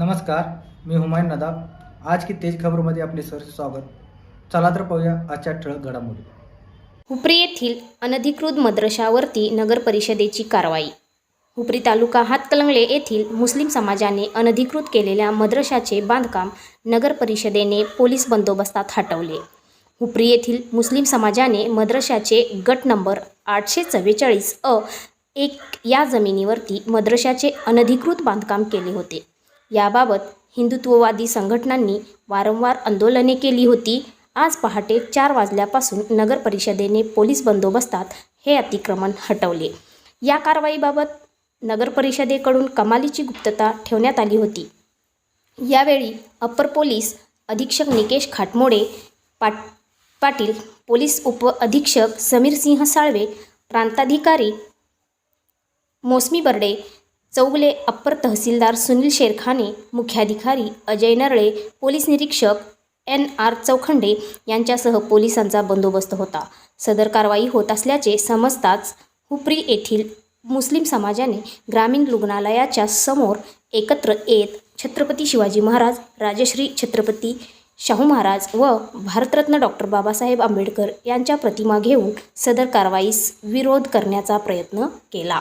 नमस्कार मी हुमायून नदाब. आज की तेज खबरमध्ये आपले सर स्वागत. चला तर पाहूया आजच्या ठळक घडामोडी. हुपरी येथील अनधिकृत मद्रशावरती नगर परिषदेची कारवाई. हुपरी तालुका हातकलंगले येथील मुस्लिम समाजाने अनधिकृत केलेल्या मद्रशाचे बांधकाम नगर परिषदेने पोलीस बंदोबस्तात हटवले. हुपरी येथील मुस्लिम समाजाने मद्रशाचे गट नंबर आठशे चव्वेचाळीस अ एक या जमिनीवरती मद्रशाचे अनधिकृत बांधकाम केले होते. याबाबत हिंदुत्ववादी संघटनांनी वारंवार आंदोलने केली होती. आज पहाटे चार वाजल्यापासून नगर परिषदेने पोलीस बंदोबस्तात हे अतिक्रमण हटवले. या कारवाईबाबत नगर परिषदेकडून कमालीची गुप्तता ठेवण्यात आली होती. यावेळी अप्पर पोलीस अधीक्षक निकेश खाटमोडे पाट पाटील पोलीस उप अधीक्षक समीर सिंह साळवे प्रांताधिकारी मोसमी बर्डे चौगले अप्पर तहसीलदार सुनील शेरखाने मुख्याधिकारी अजय नरळे पोलीस निरीक्षक एन आर चौखंडे यांच्यासह पोलिसांचा बंदोबस्त होता. सदर कारवाई होत असल्याचे समजताच हुपरी येथील मुस्लिम समाजाने ग्रामीण रुग्णालयाच्या समोर एकत्र येत छत्रपती शिवाजी महाराज राजश्री छत्रपती शाहू महाराज व भारतरत्न डॉक्टर बाबासाहेब आंबेडकर यांच्या प्रतिमा घेऊन सदर कारवाईस विरोध करण्याचा प्रयत्न केला.